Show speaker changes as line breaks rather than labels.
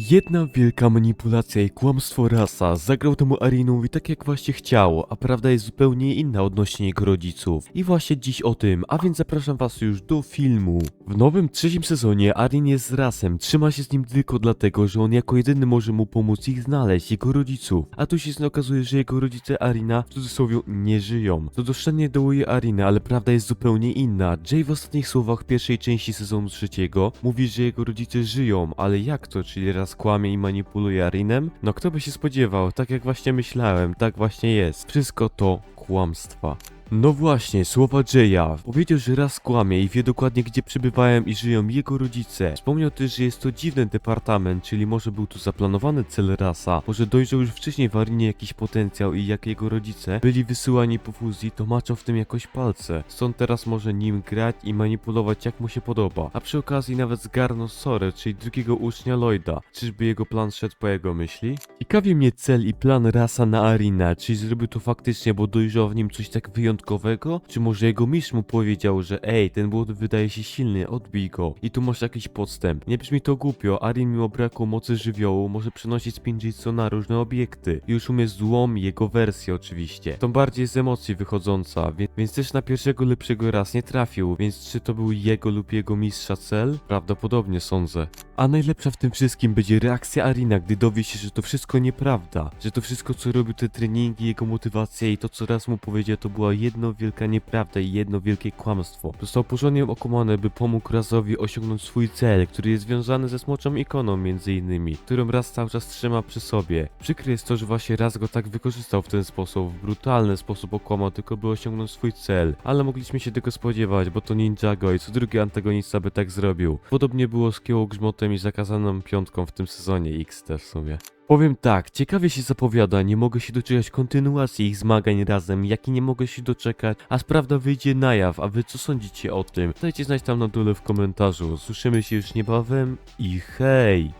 Jedna wielka manipulacja i kłamstwo rasa zagrał temu Arinowi tak jak właśnie chciał, a prawda jest zupełnie inna odnośnie jego rodziców. I właśnie dziś o tym, a więc zapraszam was już do filmu. W nowym trzecim sezonie Arin jest z rasem, trzyma się z nim tylko dlatego, że on jako jedyny może mu pomóc ich znaleźć, jego rodziców. A tu się okazuje, że jego rodzice Arina w cudzysłowie nie żyją. To doszczętnie dołuje Arinę, ale prawda jest zupełnie inna. Jay w ostatnich słowach pierwszej części sezonu trzeciego mówi, że jego rodzice żyją, ale jak to, czyli raz kłamie i manipuluje Arinem? No kto by się spodziewał, tak jak właśnie myślałem, tak właśnie jest. Wszystko to kłamstwa. No właśnie, słowa Jaya. Powiedział, że raz kłamie i wie dokładnie gdzie przebywają i żyją jego rodzice. Wspomniał też, że jest to dziwny departament, czyli może był tu zaplanowany cel rasa. Może dojrzał już wcześniej w Arinie jakiś potencjał i jak jego rodzice byli wysyłani po fuzji, to maczą w tym jakoś palce. Stąd teraz może nim grać i manipulować jak mu się podoba. A przy okazji nawet zgarnął Sorę, czyli drugiego ucznia Lloyda. Czyżby jego plan szedł po jego myśli? Ciekawi mnie cel i plan rasa na Arinę. Czy zrobił to faktycznie, bo dojrzał w nim coś tak wyjątkowego? Czy może jego mistrz mu powiedział, że ej, ten błąd wydaje się silny, odbij go. I tu masz jakiś podstęp. Nie brzmi to głupio, Arin mimo braku mocy żywiołu może przenosić Spinjitsu na różne obiekty. I już umie złom jego wersję oczywiście. To bardziej z emocji wychodząca, wie, więc też na pierwszego lepszego raz nie trafił, więc czy to był jego lub jego mistrza cel? Prawdopodobnie sądzę. A najlepsza w tym wszystkim będzie reakcja Arina, gdy dowie się, że to wszystko nieprawda. Że to wszystko co robił te treningi, jego motywacja i to co raz mu powiedział to była jedno wielka nieprawda i jedno wielkie kłamstwo. Został porządnie okumany, by pomógł Razowi osiągnąć swój cel, który jest związany ze smoczą ikoną między innymi, którą Raz cały czas trzyma przy sobie. Przykre jest to, że właśnie Raz go tak wykorzystał w ten sposób, w brutalny sposób okłamał tylko by osiągnąć swój cel. Ale mogliśmy się tego spodziewać, bo to Ninjago i co drugi antagonista by tak zrobił. Podobnie było z Kieło Grzmotem i zakazaną piątką w tym sezonie X też w sumie. Powiem tak, ciekawie się zapowiada, nie mogę się doczekać kontynuacji ich zmagań razem, jak i nie mogę się doczekać, a prawda wyjdzie na jaw, a wy co sądzicie o tym? Dajcie znać tam na dole w komentarzu, słyszymy się już niebawem i hej!